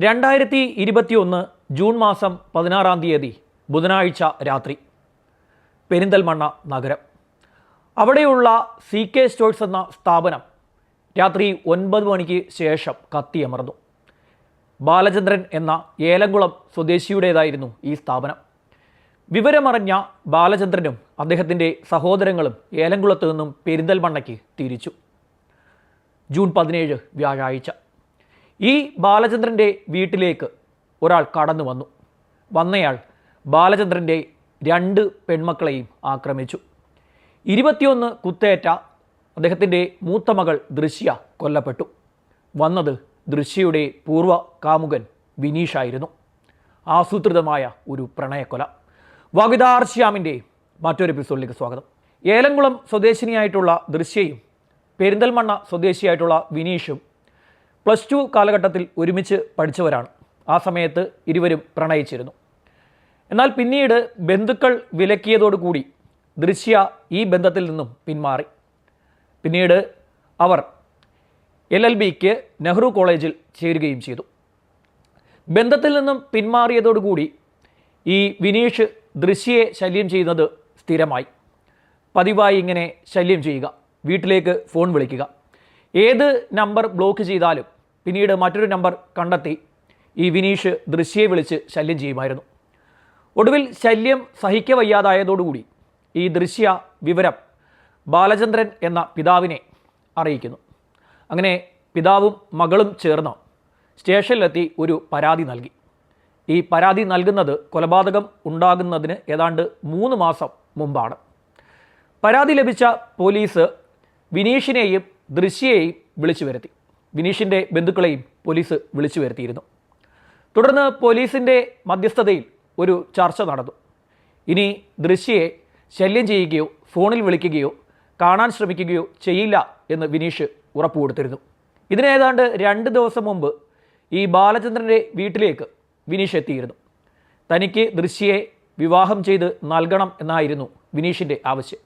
രണ്ടായിരത്തി ഇരുപത്തിയൊന്ന് ജൂൺ മാസം പതിനാറാം തീയതി ബുധനാഴ്ച രാത്രി പെരിന്തൽമണ്ണ നഗരം. അവിടെയുള്ള സി കെ സ്റ്റോഴ്സ് എന്ന സ്ഥാപനം രാത്രി ഒൻപത് മണിക്ക് ശേഷം കത്തിയമർന്നു. ബാലചന്ദ്രൻ എന്ന ഏലംകുളം സ്വദേശിയുടേതായിരുന്നു ഈ സ്ഥാപനം. വിവരമറിഞ്ഞ ബാലചന്ദ്രനും അദ്ദേഹത്തിന്റെ സഹോദരങ്ങളും ഏലംകുളത്ത് നിന്നും പെരിന്തൽമണ്ണയ്ക്ക് തിരിച്ചു. ജൂൺ പതിനേഴ് വ്യാഴാഴ്ച. ഈ ബാലചന്ദ്രന്റെ വീട്ടിലേക്ക് ഒരാൾ കടന്നു വന്നു. വന്നയാൾ ബാലചന്ദ്രന്റെ രണ്ട് പെൺമക്കളെയും ആക്രമിച്ചു. ഇരുപത്തിയൊന്ന് കുത്തേറ്റ അദ്ദേഹത്തിന്റെ മൂത്ത മകൾ ദൃശ്യ കൊല്ലപ്പെട്ടു. വന്നത് ദൃശ്യയുടെ പൂർവ കാമുകൻ വിനീഷായിരുന്നു. ആസൂത്രിതമായ ഒരു പ്രണയക്കൊല. വകുതാർ ശ്യാമിന്റെ മറ്റൊരു എപ്പിസോഡിലേക്ക് സ്വാഗതം. ഏലംകുളം സ്വദേശിനിയായിട്ടുള്ള ദൃശ്യയും പെരിന്തൽമണ്ണ സ്വദേശിയായിട്ടുള്ള വിനീഷും പ്ലസ് ടു കാലഘട്ടത്തിൽ ഒരുമിച്ച് പഠിച്ചവരാണ്. ആ സമയത്ത് ഇരുവരും പ്രണയിച്ചിരുന്നു. എന്നാൽ പിന്നീട് ബന്ധുക്കൾ വിലക്കിയതോടുകൂടി ദൃശ്യ ഈ ബന്ധത്തിൽ നിന്നും പിന്മാറി. പിന്നീട് അവർ എൽ എൽ ബിക്ക് നെഹ്റു കോളേജിൽ ചേരുകയും ചെയ്തു. ബന്ധത്തിൽ നിന്നും പിന്മാറിയതോടുകൂടി ഈ വിനീഷ് ദൃശ്യയെ ശല്യം ചെയ്യുന്നത് സ്ഥിരമായി. പതിവായി ഇങ്ങനെ ശല്യം ചെയ്യുക വീട്ടിലേക്ക് ഫോൺ വിളിക്കുക. ഏത് നമ്പർ ബ്ലോക്ക് ചെയ്താലും പിന്നീട് മറ്റൊരു നമ്പർ കണ്ടെത്തി. ഈ വിനീഷ് ദൃശ്യയെ വിളിച്ച് ശല്യം ചെയ്യുമായിരുന്നു. ഒടുവിൽ ശല്യം സഹിക്കവയ്യാതായതോടുകൂടി ഈ ദൃശ്യ വിവരം ബാലചന്ദ്രൻ എന്ന പിതാവിനെ അറിയിക്കുന്നു. അങ്ങനെ പിതാവും മകളും ചേർന്ന് സ്റ്റേഷനിലെത്തി ഒരു പരാതി നൽകി. ഈ പരാതി നൽകുന്നത് കൊലപാതകം ഉണ്ടാകുന്നതിന് ഏതാണ്ട് മൂന്ന് മാസം മുമ്പാണ്. പരാതി ലഭിച്ച പോലീസ് വിനീഷിനെയും ദൃശ്യയെയും വിളിച്ചു വരുത്തി. വിനീഷിന്റെ ബന്ധുക്കളെയും പോലീസ് വിളിച്ചു വരുത്തിയിരുന്നു. തുടർന്ന് പോലീസിന്റെ മധ്യസ്ഥതയിൽ ഒരു ചർച്ച നടന്നു. ഇനി ദൃശ്യയെ ശല്യം ചെയ്യുകയോ ഫോണിൽ വിളിക്കുകയോ കാണാൻ ശ്രമിക്കുകയോ ചെയ്യില്ല എന്ന് വിനീഷ് ഉറപ്പു കൊടുത്തിരുന്നു ഇതിനേതാണ്ട് രണ്ട് ദിവസം മുമ്പ് ഈ ബാലചന്ദ്രന്റെ വീട്ടിലേക്ക് വിനീഷ് എത്തിയിരുന്നു. തനിക്ക് ദൃശ്യയെ വിവാഹം ചെയ്ത് നൽകണം എന്നായിരുന്നു വിനീഷിന്റെ ആവശ്യം.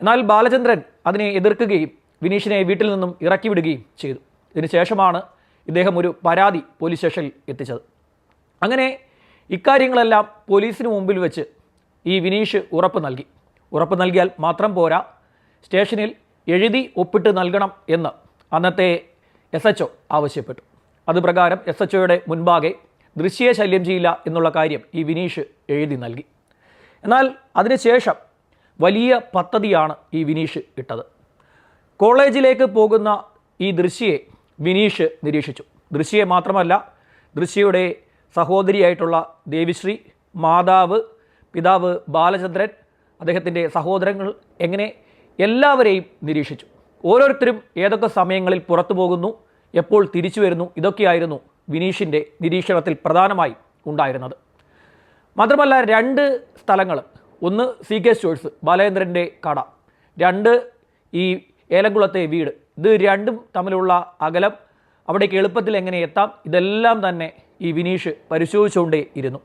എന്നാൽ ബാലചന്ദ്രൻ അതിനെ എതിർക്കുകയും വിനീഷിനെ വീട്ടിൽ നിന്നും ഇറക്കിവിടുകയും ചെയ്തു. ഇതിനുശേഷമാണ് ഇദ്ദേഹം ഒരു പരാതി പോലീസ് സ്റ്റേഷനിൽ എത്തിച്ചത്. അങ്ങനെ ഇക്കാര്യങ്ങളെല്ലാം പോലീസിന് മുമ്പിൽ വെച്ച് ഈ വിനീഷ് ഉറപ്പ് നൽകി. ഉറപ്പ് നൽകിയാൽ മാത്രം പോരാ സ്റ്റേഷനിൽ എഴുതി ഒപ്പിട്ട് നൽകണം എന്ന് അന്നത്തെ എസ് എച്ച് ആവശ്യപ്പെട്ടു. അതുപ്രകാരം എസ് എച്ച് ഒയുടെ മുൻപാകെ ദൃശ്യയെ ശല്യം ചെയ്യില്ല എന്നുള്ള കാര്യം ഈ വിനീഷ് എഴുതി നൽകി. എന്നാൽ അതിനുശേഷം വലിയ പദ്ധതിയാണ് ഈ വിനീഷ് ഇട്ടത്. കോളേജിലേക്ക് പോകുന്ന ഈ ദൃശ്യയെ വിനീഷ് നിരീക്ഷിച്ചു. ദൃശ്യയെ മാത്രമല്ല ദൃശ്യയുടെ സഹോദരിയായിട്ടുള്ള ദേവിശ്രീ മാതാവ് പിതാവ് ബാലചന്ദ്രൻ അദ്ദേഹത്തിന്റെ സഹോദരങ്ങൾ എങ്ങനെ എല്ലാവരെയും നിരീക്ഷിച്ചു. ഓരോരുത്തരും ഏതൊക്കെ സമയങ്ങളിൽ പുറത്തു പോകുന്നു എപ്പോൾ തിരിച്ചു വരുന്നു ഇതൊക്കെയായിരുന്നു വിനീഷിന്റെ നിരീക്ഷണത്തിൽ പ്രധാനമായി ഉണ്ടായിരുന്നത്. മാത്രമല്ല രണ്ട് സ്ഥലങ്ങൾ. ഒന്ന് സി കെ സ്റ്റോഴ്സ് ബാലേന്ദ്രന്റെ കട. രണ്ട് ഈ ഏലംകുളത്തെ വീട്. ഇത് രണ്ടും തമ്മിലുള്ള അകലം അവിടേക്ക് എളുപ്പത്തിൽ എങ്ങനെ എത്താം? ഇതെല്ലാം തന്നെ ഈ വിനീഷ് പരിശോധിച്ചുകൊണ്ടേ ഇരുന്നു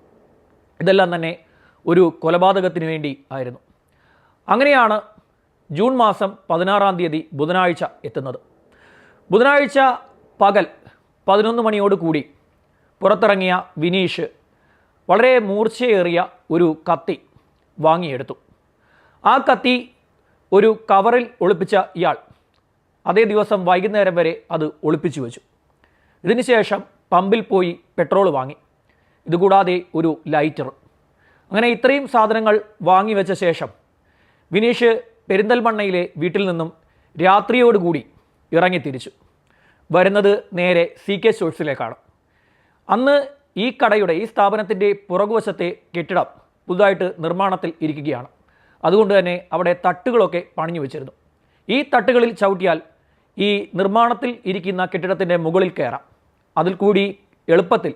ഇതെല്ലാം തന്നെ ഒരു കൊലപാതകത്തിന് വേണ്ടി ആയിരുന്നു. അങ്ങനെയാണ് ജൂൺ മാസം പതിനാറാം തീയതി ബുധനാഴ്ച എത്തുന്നത്. ബുധനാഴ്ച പകൽ പതിനൊന്ന് മണിയോട് കൂടി പുറത്തിറങ്ങിയ വിനീഷ് വളരെ മൂർച്ചയേറിയ ഒരു കത്തി വാങ്ങിയെടുത്തു. ആ കത്തി ഒരു കവറിൽ ഒളിപ്പിച്ച ഇയാൾ അതേ ദിവസം വൈകുന്നേരം വരെ അത് ഒളിപ്പിച്ചു വെച്ചു. ഇതിനുശേഷം പമ്പിൽ പോയി പെട്രോൾ വാങ്ങി. ഇതുകൂടാതെ ഒരു ലൈറ്റർ. അങ്ങനെ ഇത്രയും സാധനങ്ങൾ വാങ്ങി വെച്ച ശേഷം വിനീഷ് പെരിന്തൽമണ്ണയിലെ വീട്ടിൽ നിന്നും രാത്രിയോടുകൂടി ഇറങ്ങി തിരിച്ചു. വരുന്നത് നേരെ സി കെ സ്റ്റോഴ്സിലേക്കാണ്. അന്ന് ഈ കടയുടെ ഈ സ്ഥാപനത്തിന്റെ പുറകുവശത്തെ കെട്ടിടം പുതുതായിട്ട് നിർമ്മാണത്തിൽ ഇരിക്കുകയാണ്. അതുകൊണ്ട് തന്നെ അവിടെ തട്ടുകളൊക്കെ പണിഞ്ഞു വെച്ചിരുന്നു. ഈ തട്ടുകളിൽ ചവിട്ടിയാൽ ഈ നിർമ്മാണത്തിൽ ഇരിക്കുന്ന കെട്ടിടത്തിന്റെ മുകളിൽ കയറാം. അതിൽ കൂടി എളുപ്പത്തിൽ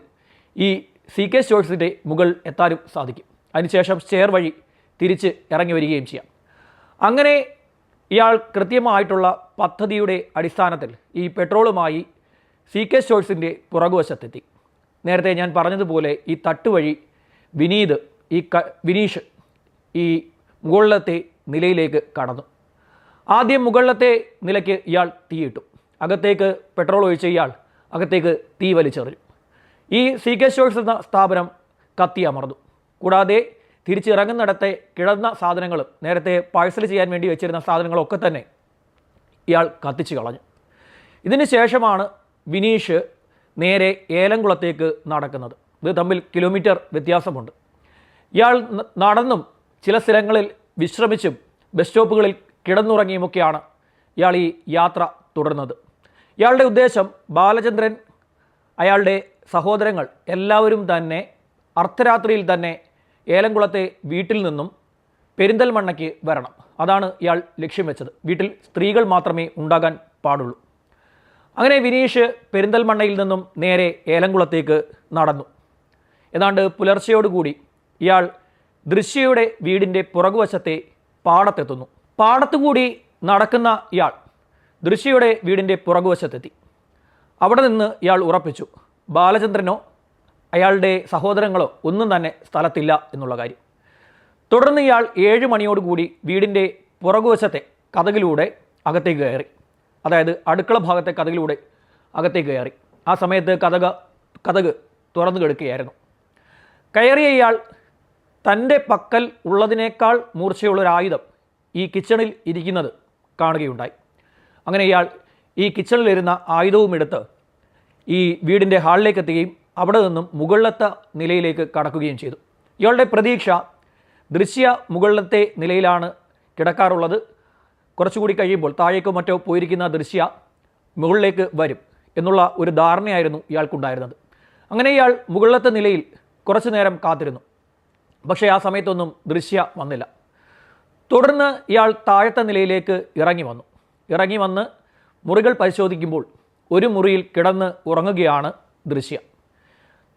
ഈ സി കെ സ്റ്റോഴ്സിന്റെ മുകൾ എത്താനും സാധിക്കും. അതിനുശേഷം സ്റ്റെയർ വഴി തിരിച്ച് ഇറങ്ങി വരികയും ചെയ്യാം. അങ്ങനെ ഇയാൾ കൃത്യമായിട്ടുള്ള പദ്ധതിയുടെ അടിസ്ഥാനത്തിൽ ഈ പെട്രോളുമായി സി കെ സ്റ്റോഴ്സിന്റെ പുറകുവശത്തെത്തി. നേരത്തെ ഞാൻ പറഞ്ഞതുപോലെ ഈ തട്ട് വഴി വിനീത് ഈ ക വിനീഷ് ഈ മുകളിലത്തെ നിലയിലേക്ക് കടന്നു. ആദ്യം മുകളിലത്തെ നിലയ്ക്ക് ഇയാൾ തീയിട്ടു. അകത്തേക്ക് പെട്രോൾ ഒഴിച്ച ഇയാൾ അകത്തേക്ക് തീ വലിച്ചെറിഞ്ഞു. ഈ സി കെ സ്റ്റോഴ്സ് എന്ന സ്ഥാപനം കത്തി അമർന്നു. കൂടാതെ തിരിച്ചിറങ്ങുന്നിടത്തെ കിടന്ന സാധനങ്ങളും നേരത്തെ പാഴ്സൽ ചെയ്യാൻ വേണ്ടി വെച്ചിരുന്ന സാധനങ്ങളൊക്കെ തന്നെ ഇയാൾ കത്തിച്ച് കളഞ്ഞു. ഇതിന് ശേഷമാണ് വിനീഷ് നേരെ ഏലംകുളത്തേക്ക് നടക്കുന്നത്. ഇത് തമ്മിൽ കിലോമീറ്റർ വ്യത്യാസമുണ്ട്. ഇയാൾ നടന്നും ചില സ്ഥലങ്ങളിൽ വിശ്രമിച്ചും ബസ് സ്റ്റോപ്പുകളിൽ കിടന്നുറങ്ങിയുമൊക്കെയാണ് ഇയാൾ ഈ യാത്ര തുടർന്നത്. ഇയാളുടെ ഉദ്ദേശം ബാലചന്ദ്രൻ അയാളുടെ സഹോദരങ്ങൾ എല്ലാവരും തന്നെ അർദ്ധരാത്രിയിൽ തന്നെ ഏലംകുളത്തെ വീട്ടിൽ നിന്നും പെരിന്തൽമണ്ണയ്ക്ക് വരണം. അതാണ് ഇയാൾ ലക്ഷ്യം വെച്ചത്. വീട്ടിൽ സ്ത്രീകൾ മാത്രമേ ഉണ്ടാകാൻ പാടുള്ളൂ. അങ്ങനെ വിനീഷ് പെരിന്തൽമണ്ണയിൽ നിന്നും നേരെ ഏലംകുളത്തേക്ക് നടന്നു. ഏതാണ്ട് പുലർച്ചയോടുകൂടി ഇയാൾ ദൃശ്യയുടെ വീടിന്റെ പുറകുവശത്തെ പാടത്തെത്തുന്നു. പാടത്തുകൂടി നടക്കുന്ന ഇയാൾ ദൃശ്യയുടെ വീടിന്റെ പുറകുവശത്തെത്തി. അവിടെ നിന്ന് ഇയാൾ ഉറപ്പിച്ചു ബാലചന്ദ്രനോ അയാളുടെ സഹോദരങ്ങളോ ഒന്നും തന്നെ സ്ഥലത്തില്ല എന്നുള്ള കാര്യം. തുടർന്ന് ഇയാൾ ഏഴ് മണിയോടുകൂടി വീടിന്റെ പുറകുവശത്തെ കഥകിലൂടെ അകത്തേക്ക് കയറി. അതായത് അടുക്കള ഭാഗത്തെ കഥകിലൂടെ അകത്തേക്ക് കയറി. ആ സമയത്ത് കഥക കഥക് തുറന്നു കെടുക്കുകയായിരുന്നു. കയറിയ ഇയാൾ തന്റെ പക്കൽ ഉള്ളതിനേക്കാൾ മൂർച്ചയുള്ളൊരായുധം ഈ കിച്ചണിൽ ഇരിക്കുന്നത് കാണുകയുണ്ടായി. അങ്ങനെ ഇയാൾ ഈ കിച്ചണിലിരുന്ന ആയുധവും എടുത്ത് ഈ വീടിന്റെ ഹാളിലേക്ക് എത്തുകയും അവിടെ നിന്നും മുകളിലത്തെ നിലയിലേക്ക് കടക്കുകയും ചെയ്തു. ഇയാളുടെ പ്രതീക്ഷ ദൃശ്യ മുകളിലത്തെ നിലയിലാണ് കിടക്കാറുള്ളത്. കുറച്ചുകൂടി കഴിയുമ്പോൾ താഴേക്കോ മറ്റോ പോയിരിക്കുന്ന ദൃശ്യ മുകളിലേക്ക് വരും എന്നുള്ള ഒരു ധാരണയായിരുന്നു ഇയാൾക്കുണ്ടായിരുന്നത്. അങ്ങനെ ഇയാൾ മുകളിലത്തെ നിലയിൽ കുറച്ചു നേരം കാത്തിരുന്നു. പക്ഷേ ആ സമയത്തൊന്നും ദൃശ്യ വന്നില്ല. തുടർന്ന് ഇയാൾ താഴത്തെ നിലയിലേക്ക് ഇറങ്ങി വന്നു. ഇറങ്ങി വന്ന് മുറികൾ പരിശോധിക്കുമ്പോൾ ഒരു മുറിയിൽ കിടന്ന് ഉറങ്ങുകയാണ് ദൃശ്യം.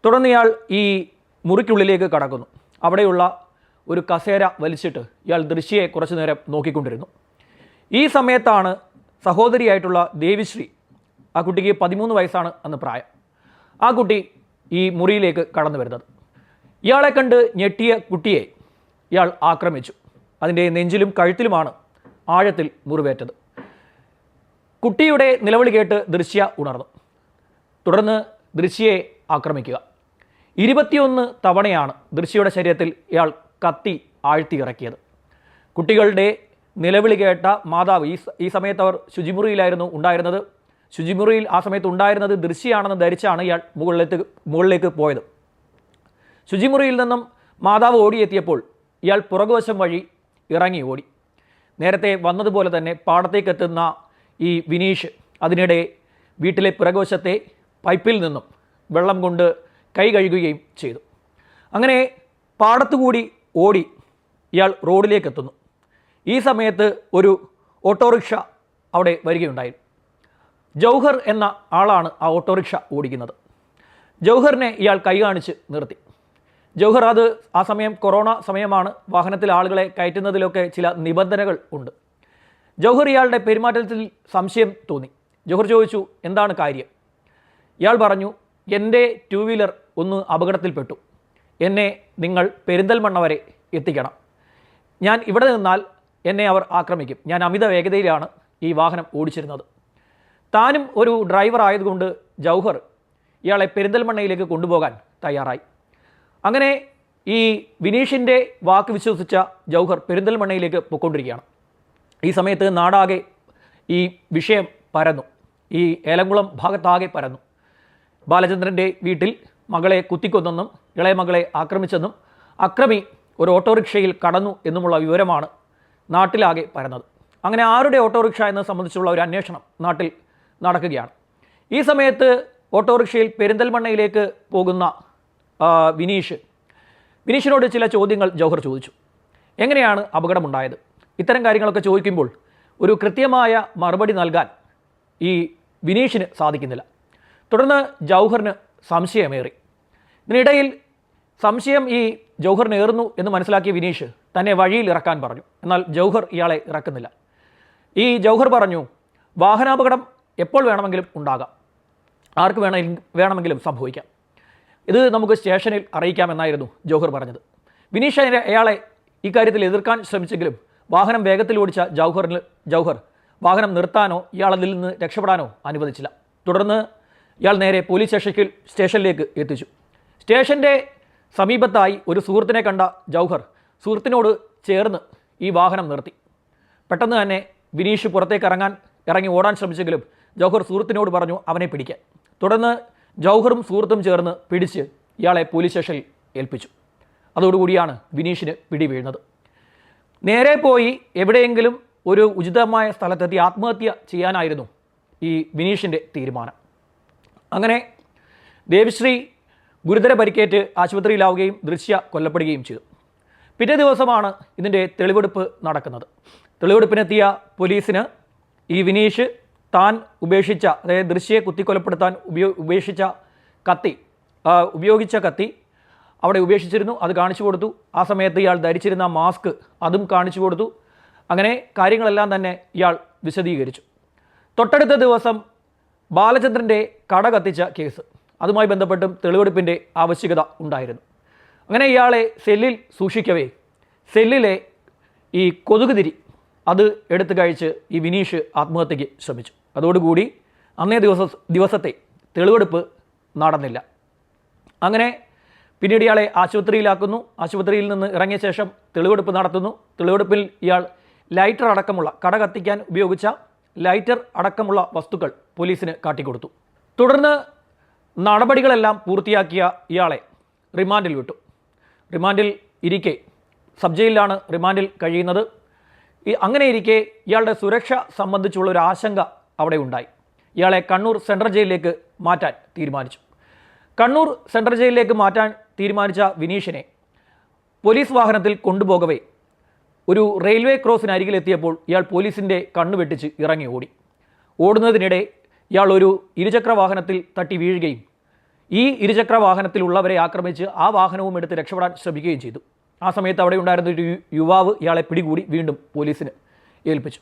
തുടർന്ന് ഇയാൾ ഈ മുറിക്കുള്ളിലേക്ക് കടക്കുന്നു. അവിടെയുള്ള ഒരു കസേര വലിച്ചിട്ട് ഇയാൾ ദൃശ്യയെ കുറച്ചു നേരം നോക്കിക്കൊണ്ടിരുന്നു. ഈ സമയത്താണ് സഹോദരിയായിട്ടുള്ള ദേവിശ്രീ ആ കുട്ടിക്ക് പതിമൂന്ന് വയസ്സാണ് അന്ന് പ്രായം. ആ കുട്ടി ഈ മുറിയിലേക്ക് കടന്നു വരുന്നത്. ഇയാളെ കണ്ട് ഞെട്ടിയ കുട്ടിയെ ഇയാൾ ആക്രമിച്ചു. അതിന്റെ നെഞ്ചിലും കഴുത്തിലുമാണ് ആഴത്തിൽ മുറിവേറ്റത്. കുട്ടിയുടെ നിലവിളി കേട്ട് ദൃശ്യ ഉണർന്നു. തുടർന്ന് ദൃശ്യയെ ആക്രമിക്കുക. ഇരുപത്തിയൊന്ന് തവണയാണ് ദൃശ്യയുടെ ശരീരത്തിൽ ഇയാൾ കത്തി ആഴ്ത്തി ഇറക്കിയത് കുട്ടികളുടെ നിലവിളി കേട്ട മാതാവ് ഈ ഈ സമയത്ത് അവർ ശുചിമുറിയിലായിരുന്നു ഉണ്ടായിരുന്നത്. ശുചിമുറിയിൽ ആ സമയത്ത് ഉണ്ടായിരുന്നത് ദൃശ്യയാണെന്ന് ധരിച്ചാണ് ഇയാൾ മുകളിലേക്ക് മുകളിലേക്ക് പോയത്. ശുചിമുറിയിൽ നിന്നും മാതാവ് ഓടിയെത്തിയപ്പോൾ ഇയാൾ പുറകുവശം വഴി ഇറങ്ങി ഓടി. നേരത്തെ വന്നതുപോലെ തന്നെ പാടത്തേക്കെത്തുന്ന ഈ വിനീഷ് അതിനിടെ വീട്ടിലെ പിറകുവശത്തെ പൈപ്പിൽ നിന്നും വെള്ളം കൊണ്ട് കൈ കഴുകുകയും ചെയ്തു. അങ്ങനെ പാടത്തുകൂടി ഓടി ഇയാൾ റോഡിലേക്ക് എത്തുന്നു ഈ സമയത്ത് ഒരു ഓട്ടോറിക്ഷ അവിടെ വരികയുണ്ടായി. ജൗഹർ എന്ന ആളാണ് ആ ഓട്ടോറിക്ഷ ഓടിക്കുന്നത്. ജൗഹറിനെ ഇയാൾ കൈ കാണിച്ച് നിർത്തി. ജൗഹർ അത് ആ സമയം കൊറോണ സമയമാണ്. വാഹനത്തിൽ ആളുകളെ കയറ്റുന്നതിലൊക്കെ ചില നിബന്ധനകൾ ഉണ്ട്. ജൗഹർ ഇയാളുടെ പെരുമാറ്റത്തിൽ സംശയം തോന്നി. ജൗഹർ ചോദിച്ചു എന്താണ് കാര്യം? ഇയാൾ പറഞ്ഞു എന്റെ ടു വീലർ ഒന്ന് അപകടത്തിൽപ്പെട്ടു. എന്നെ നിങ്ങൾ പെരിന്തൽമണ്ണ വരെ എത്തിക്കണം. ഞാൻ ഇവിടെ നിന്നാൽ എന്നെ അവർ ആക്രമിക്കും. ഞാൻ അമിത വേഗതയിലാണ് ഈ വാഹനം ഓടിച്ചിരുന്നത്. താനും ഒരു ഡ്രൈവർ ആയതുകൊണ്ട് ജൗഹർ ഇയാളെ പെരിന്തൽമണ്ണയിലേക്ക് കൊണ്ടുപോകാൻ തയ്യാറായി. അങ്ങനെ ഈ വിനീഷിന്റെ വാക്ക് വിശ്വസിച്ച ജൗഹർ പെരിന്തൽമണ്ണയിലേക്ക് പൊയ്ക്കൊണ്ടിരിക്കുകയാണ്. ഈ സമയത്ത് നാടാകെ ഈ വിഷയം പരന്നു. ഈ ഏലംകുളം ഭാഗത്താകെ പരന്നു. ബാലചന്ദ്രന്റെ വീട്ടിൽ മകളെ കുത്തിക്കൊന്നെന്നും ഇളയ മകളെ ആക്രമിച്ചെന്നും അക്രമി ഒരു ഓട്ടോറിക്ഷയിൽ കടന്നു എന്നുമുള്ള വിവരമാണ് നാട്ടിലാകെ പരന്നത്. അങ്ങനെ ആരുടെ ഓട്ടോറിക്ഷ എന്നത് സംബന്ധിച്ചുള്ള ഒരു അന്വേഷണം നാട്ടിൽ നടക്കുകയാണ്. ഈ സമയത്ത് ഓട്ടോറിക്ഷയിൽ പെരിന്തൽമണ്ണയിലേക്ക് പോകുന്ന വിനീഷ്. വിനീഷിനോട് ചില ചോദ്യങ്ങൾ ജൗഹർ ചോദിച്ചു. എങ്ങനെയാണ് അപകടമുണ്ടായത്? ഇത്തരം കാര്യങ്ങളൊക്കെ ചോദിക്കുമ്പോൾ ഒരു കൃത്യമായ മറുപടി നൽകാൻ ഈ വിനീഷിന് സാധിക്കുന്നില്ല. തുടർന്ന് ജൗഹറിന് സംശയമേറി. ഇതിനിടയിൽ സംശയം ഈ ജൗഹറിനേറുന്നു എന്ന് മനസ്സിലാക്കിയ വിനീഷ് തന്നെ വഴിയിൽ ഇറക്കാൻ പറഞ്ഞു. എന്നാൽ ജൗഹർ ഇയാളെ ഇറക്കുന്നില്ല. ഈ ജൗഹർ പറഞ്ഞു വാഹനാപകടം എപ്പോൾ വേണമെങ്കിലും ഉണ്ടാകാം. ആർക്ക് വേണമെങ്കിലും വേണമെങ്കിലും സംഭവിക്കാം. ഇത് നമുക്ക് സ്റ്റേഷനിൽ അറിയിക്കാമെന്നായിരുന്നു ജൗഹർ പറഞ്ഞത്. വിനീഷ് അയ- അയാളെ ഇക്കാര്യത്തിൽ എതിർക്കാൻ ശ്രമിച്ചെങ്കിലും വാഹനം വേഗത്തിൽ ഓടിച്ച ജൗഹറിന് ജൗഹർ വാഹനം നിർത്താനോ ഇയാളതിൽ നിന്ന് രക്ഷപ്പെടാനോ അനുവദിച്ചില്ല. തുടർന്ന് ഇയാൾ നേരെ പോലീസ് സ്റ്റേഷനിൽ സ്റ്റേഷനിലേക്ക് എത്തിച്ചു. സ്റ്റേഷന്റെ സമീപത്തായി ഒരു സുഹൃത്തിനെ കണ്ട ജൗഹർ സുഹൃത്തിനോട് ചേർന്ന് ഈ വാഹനം നിർത്തി. പെട്ടെന്ന് തന്നെ വിനീഷ് പുറത്തേക്ക് ഇറങ്ങാൻ ഇറങ്ങി ഓടാൻ ശ്രമിച്ചെങ്കിലും ജൗഹർ സുഹൃത്തിനോട് പറഞ്ഞു അവനെ പിടിക്കാൻ. തുടർന്ന് ജൗഹറും സുഹൃത്തും ചേർന്ന് പിടിച്ച് ഇയാളെ പോലീസ് സ്റ്റേഷനിൽ ഏൽപ്പിച്ചു. അതോടുകൂടിയാണ് വിനീഷിന് പിടി വീഴുന്നത് നേരെ പോയി എവിടെയെങ്കിലും ഒരു ഉചിതമായ സ്ഥലത്തെത്തി ആത്മഹത്യ ചെയ്യാനായിരുന്നു ഈ വിനീഷിന്റെ തീരുമാനം. അങ്ങനെ ദേവിശ്രീ ഗുരുതര പരിക്കേറ്റ് ആശുപത്രിയിലാവുകയും ദൃശ്യ കൊല്ലപ്പെടുകയും ചെയ്തു. പിറ്റേ ദിവസമാണ് ഇതിന്റെ തെളിവെടുപ്പ് നടക്കുന്നത്. തെളിവെടുപ്പിനെത്തിയ പോലീസിന് ഈ വിനീഷ് താൻ ഉപേക്ഷിച്ച അതായത് ദൃശ്യയെ കുത്തിക്കൊലപ്പെടുത്താൻ ഉപയോ ഉപേക്ഷിച്ച കത്തി ഉപയോഗിച്ച കത്തി അവിടെ ഉപേക്ഷിച്ചിരുന്നു അത് കാണിച്ചു കൊടുത്തു. ആ സമയത്ത് ഇയാൾ ധരിച്ചിരുന്ന മാസ്ക് അതും കാണിച്ചു കൊടുത്തു. അങ്ങനെ കാര്യങ്ങളെല്ലാം തന്നെ ഇയാൾ വിശദീകരിച്ചു. തൊട്ടടുത്ത ദിവസം ബാലചന്ദ്രന്റെ കട കത്തിച്ച കേസ്. അതുമായി ബന്ധപ്പെട്ടും തെളിവെടുപ്പിന്റെ ആവശ്യകത ഉണ്ടായിരുന്നു. അങ്ങനെ ഇയാളെ സെല്ലിൽ സൂക്ഷിക്കവേ സെല്ലിലെ ഈ കൊതുകുതിരി അത് എടുത്തു കഴിച്ച് ഈ വിനീഷ് ആത്മഹത്യയ്ക്ക് ശ്രമിച്ചു. അതോടുകൂടി അന്നേ ദിവസ ദിവസത്തെ തെളിവെടുപ്പ് നടന്നില്ല. അങ്ങനെ പിന്നീട് ഇയാളെ ആശുപത്രിയിലാക്കുന്നു. ആശുപത്രിയിൽ നിന്ന് ഇറങ്ങിയ ശേഷം തെളിവെടുപ്പ് നടത്തുന്നു. തെളിവെടുപ്പിൽ ഇയാൾ ലൈറ്റർ അടക്കമുള്ള കട കത്തിക്കാൻ ഉപയോഗിച്ച ലൈറ്റർ അടക്കമുള്ള വസ്തുക്കൾ പോലീസിന് കാട്ടിക്കൊടുത്തു. തുടർന്ന് നടപടികളെല്ലാം പൂർത്തിയാക്കിയ ഇയാളെ റിമാൻഡിൽ വിട്ടു. റിമാൻഡിൽ ഇരിക്കെ സബ് ജയിലിലാണ് റിമാൻഡിൽ കഴിയുന്നത്. ഈ അങ്ങനെ ഇരിക്കെ ഇയാളുടെ സുരക്ഷ സംബന്ധിച്ചുള്ള ഒരു ആശങ്ക അവിടെ ഉണ്ടായി ഇയാളെ കണ്ണൂർ സെൻട്രൽ ജയിലിലേക്ക് മാറ്റാൻ തീരുമാനിച്ചു. കണ്ണൂർ സെൻട്രൽ ജയിലിലേക്ക് മാറ്റാൻ തീരുമാനിച്ച വിനീഷിനെ പോലീസ് വാഹനത്തിൽ കൊണ്ടുപോകവേ ഒരു റെയിൽവേ ക്രോസിനരികിലെത്തിയപ്പോൾ ഇയാൾ പോലീസിന്റെ കണ്ണു വെട്ടിച്ച് ഇറങ്ങി ഓടി. ഓടുന്നതിനിടെ ഇയാൾ ഒരു ഇരുചക്ര വാഹനത്തിൽ തട്ടി വീഴുകയും ഈ ഇരുചക്ര വാഹനത്തിലുള്ളവരെ ആക്രമിച്ച് ആ വാഹനവും എടുത്ത് രക്ഷപ്പെടാൻ ശ്രമിക്കുകയും ചെയ്തു. ആ സമയത്ത് അവിടെ ഉണ്ടായിരുന്ന ഒരു യുവാവ് ഇയാളെ പിടികൂടി വീണ്ടും പോലീസിന് ഏൽപ്പിച്ചു.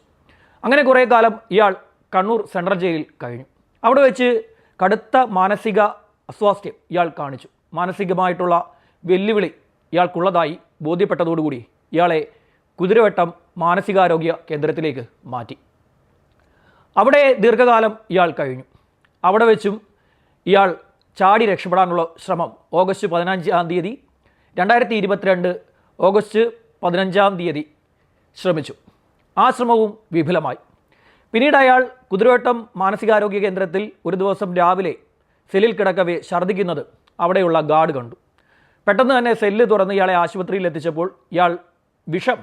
അങ്ങനെ കുറേ കാലം ഇയാൾ കണ്ണൂർ സെൻട്രൽ ജയിലിൽ കഴിഞ്ഞു. അവിടെ വെച്ച് കടുത്ത മാനസിക അസ്വാസ്ഥ്യം ഇയാൾ കാണിച്ചു. മാനസികമായിട്ടുള്ള വെല്ലുവിളി ഇയാൾക്കുള്ളതായി ബോധ്യപ്പെട്ടതോടുകൂടി ഇയാളെ കുതിരവട്ടം മാനസികാരോഗ്യ കേന്ദ്രത്തിലേക്ക് മാറ്റി. അവിടെ ദീർഘകാലം ഇയാൾ കഴിഞ്ഞു. അവിടെ വെച്ചും ഇയാൾ ചാടി രക്ഷപ്പെടാനുള്ള ശ്രമം ഓഗസ്റ്റ് പതിനഞ്ചാം തീയതി രണ്ടായിരത്തി ഇരുപത്തിരണ്ട് ഓഗസ്റ്റ് പതിനഞ്ചാം തീയതി ശ്രമിച്ചു. ആ ശ്രമവും വിഫലമായി. പിന്നീട് അയാൾ കുതിരവട്ടം മാനസികാരോഗ്യ കേന്ദ്രത്തിൽ ഒരു ദിവസം രാവിലെ സെല്ലിൽ കിടക്കവേ ഛർദ്ദിക്കുന്നത് അവിടെയുള്ള ഗാർഡ് കണ്ടു. പെട്ടെന്ന് തന്നെ സെല്ല് തുറന്ന് ഇയാളെ ആശുപത്രിയിൽ എത്തിച്ചപ്പോൾ ഇയാൾ വിഷം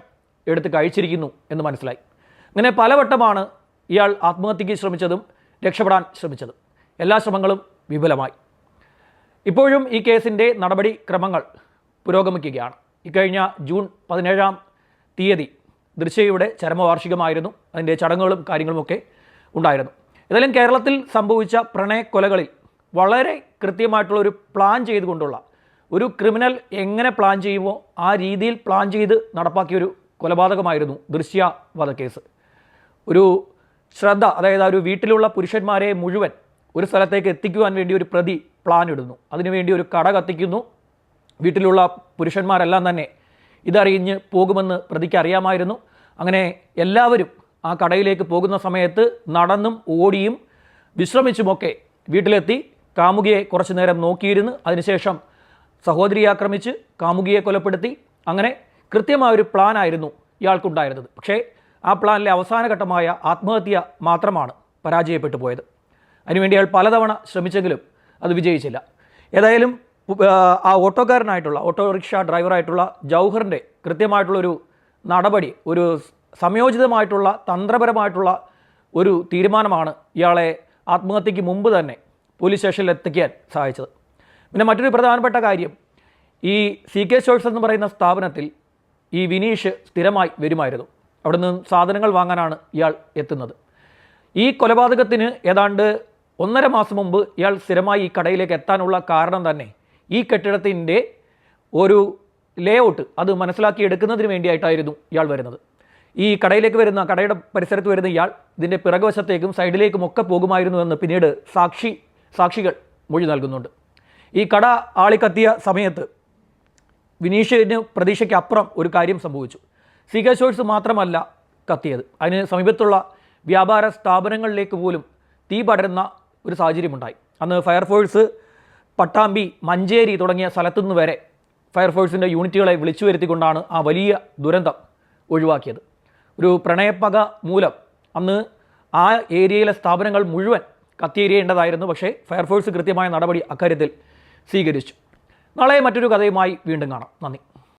എടുത്ത് കഴിച്ചിരിക്കുന്നു എന്ന് മനസ്സിലായി. അങ്ങനെ പലവട്ടമാണ് ഇയാൾ ആത്മഹത്യയ്ക്ക് ശ്രമിച്ചതും രക്ഷപ്പെടാൻ ശ്രമിച്ചതും. എല്ലാ ശ്രമങ്ങളും വിഫലമായി. ഇപ്പോഴും ഈ കേസിന്റെ നടപടിക്രമങ്ങൾ പുരോഗമിക്കുകയാണ്. ഇക്കഴിഞ്ഞ ജൂൺ പതിനേഴാം തീയതി ദൃശ്യയുടെ ചരമവാർഷികമായിരുന്നു. അതിന്റെ ചടങ്ങുകളും കാര്യങ്ങളുമൊക്കെ ഉണ്ടായിരുന്നു. ഏതായാലും കേരളത്തിൽ സംഭവിച്ച പ്രണയക്കൊലകളിൽ വളരെ കൃത്യമായിട്ടുള്ള ഒരു പ്ലാൻ ചെയ്തുകൊണ്ടുള്ള ഒരു ക്രിമിനൽ എങ്ങനെ പ്ലാൻ ചെയ്യുമോ ആ രീതിയിൽ പ്ലാൻ ചെയ്ത് നടപ്പാക്കിയ ഒരു കൊലപാതകമായിരുന്നു ദൃശ്യ വധക്കേസ് ഒരു ശ്രദ്ധ അതായത് ആ ഒരു വീട്ടിലുള്ള പുരുഷന്മാരെ മുഴുവൻ ഒരു സ്ഥലത്തേക്ക് എത്തിക്കുവാൻ വേണ്ടി ഒരു പ്രതി പ്ലാൻ ഇടുന്നു. അതിനുവേണ്ടി ഒരു കട കത്തിക്കുന്നു. വീട്ടിലുള്ള പുരുഷന്മാരെല്ലാം തന്നെ ഇതറിഞ്ഞ് പോകുമെന്ന് പ്രതിക്ക് അറിയാമായിരുന്നു. അങ്ങനെ എല്ലാവരും ആ കടയിലേക്ക് പോകുന്ന സമയത്ത് നടന്നും ഓടിയും വിശ്രമിച്ചുമൊക്കെ വീട്ടിലെത്തി കാമുകിയെ കുറച്ചു നേരം നോക്കിയിരുന്ന് അതിനുശേഷം സഹോദരിയെ ആക്രമിച്ച് കാമുകിയെ കൊലപ്പെടുത്തി. അങ്ങനെ കൃത്യമായൊരു പ്ലാനായിരുന്നു ഇയാൾക്കുണ്ടായിരുന്നത്. പക്ഷേ ആ പ്ലാനിലെ അവസാന ഘട്ടമായ ആത്മഹത്യ മാത്രമാണ് പരാജയപ്പെട്ടു പോയത്. അതിനുവേണ്ടി അയാൾ പലതവണ ശ്രമിച്ചെങ്കിലും അത് വിജയിച്ചില്ല. ഏതായാലും ആ, ഓട്ടോക്കാരനായിട്ടുള്ള ഓട്ടോറിക്ഷ ഡ്രൈവറായിട്ടുള്ള ജൗഹറിന്റെ കൃത്യമായിട്ടുള്ളൊരു നടപടി ഒരു സംയോജിതമായിട്ടുള്ള തന്ത്രപരമായിട്ടുള്ള ഒരു തീരുമാനമാണ് ഇയാളെ ആത്മഹത്യക്ക് മുമ്പ് തന്നെ പോലീസ് സ്റ്റേഷനിൽ എത്തിക്കാൻ സഹായിച്ചത്. പിന്നെ മറ്റൊരു പ്രധാനപ്പെട്ട കാര്യം ഈ സി കെ സ്റ്റോഴ്സ് എന്ന് പറയുന്ന സ്ഥാപനത്തിൽ ഈ വിനീഷ് സ്ഥിരമായി വരുമായിരുന്നു. അവിടെ നിന്ന് സാധനങ്ങൾ വാങ്ങാനാണ് ഇയാൾ എത്തുന്നത്. ഈ കൊലപാതകത്തിന് ഏതാണ്ട് ഒന്നര മാസം മുമ്പ് ഇയാൾ സ്ഥിരമായി ഈ കടയിലേക്ക് എത്താനുള്ള കാരണം തന്നെ ഈ കെട്ടിടത്തിന്റെ ഒരു ലേ ഔട്ട് അത് മനസ്സിലാക്കിയെടുക്കുന്നതിന് വേണ്ടിയിട്ടായിരുന്നു ഇയാൾ വരുന്നത്. ഈ കടയിലേക്ക് വരുന്ന കടയുടെ പരിസരത്ത് വരുന്ന ഇയാൾ ഇതിന്റെ പിറകുവശത്തേക്കും സൈഡിലേക്കും ഒക്കെ പോകുമായിരുന്നു എന്ന് പിന്നീട് സാക്ഷി സാക്ഷികൾ മൊഴി നൽകുന്നുണ്ട്. ഈ കട ആളിക്കത്തിയ സമയത്ത് വിനീഷിന് പ്രതീക്ഷയ്ക്ക് അപ്പുറം ഒരു കാര്യം സംഭവിച്ചു. സി കെ ഷോഴ്സ് മാത്രമല്ല കത്തിയത്. അതിന് സമീപത്തുള്ള വ്യാപാര സ്ഥാപനങ്ങളിലേക്ക് പോലും തീ പടരുന്ന ഒരു സാഹചര്യമുണ്ടായി. അന്ന് ഫയർഫോഴ്സ് പട്ടാമ്പി മഞ്ചേരി തുടങ്ങിയ സ്ഥലത്തുനിന്ന് വരെ ഫയർഫോഴ്സിന്റെ യൂണിറ്റുകളെ വിളിച്ചു വരുത്തിക്കൊണ്ടാണ് ആ വലിയ ദുരന്തം ഒഴിവാക്കിയത്. ഒരു പ്രണയപ്പക മൂലം അന്ന് ആ ഏരിയയിലെ സ്ഥാപനങ്ങൾ മുഴുവൻ കത്തിയേരിയേണ്ടതായിരുന്നു പക്ഷേ ഫയർഫോഴ്സ് കൃത്യമായ നടപടി അക്കാര്യത്തിൽ സ്വീകരിച്ചു. നാളെ മറ്റൊരു കഥയുമായി വീണ്ടും കാണാം. നന്ദി.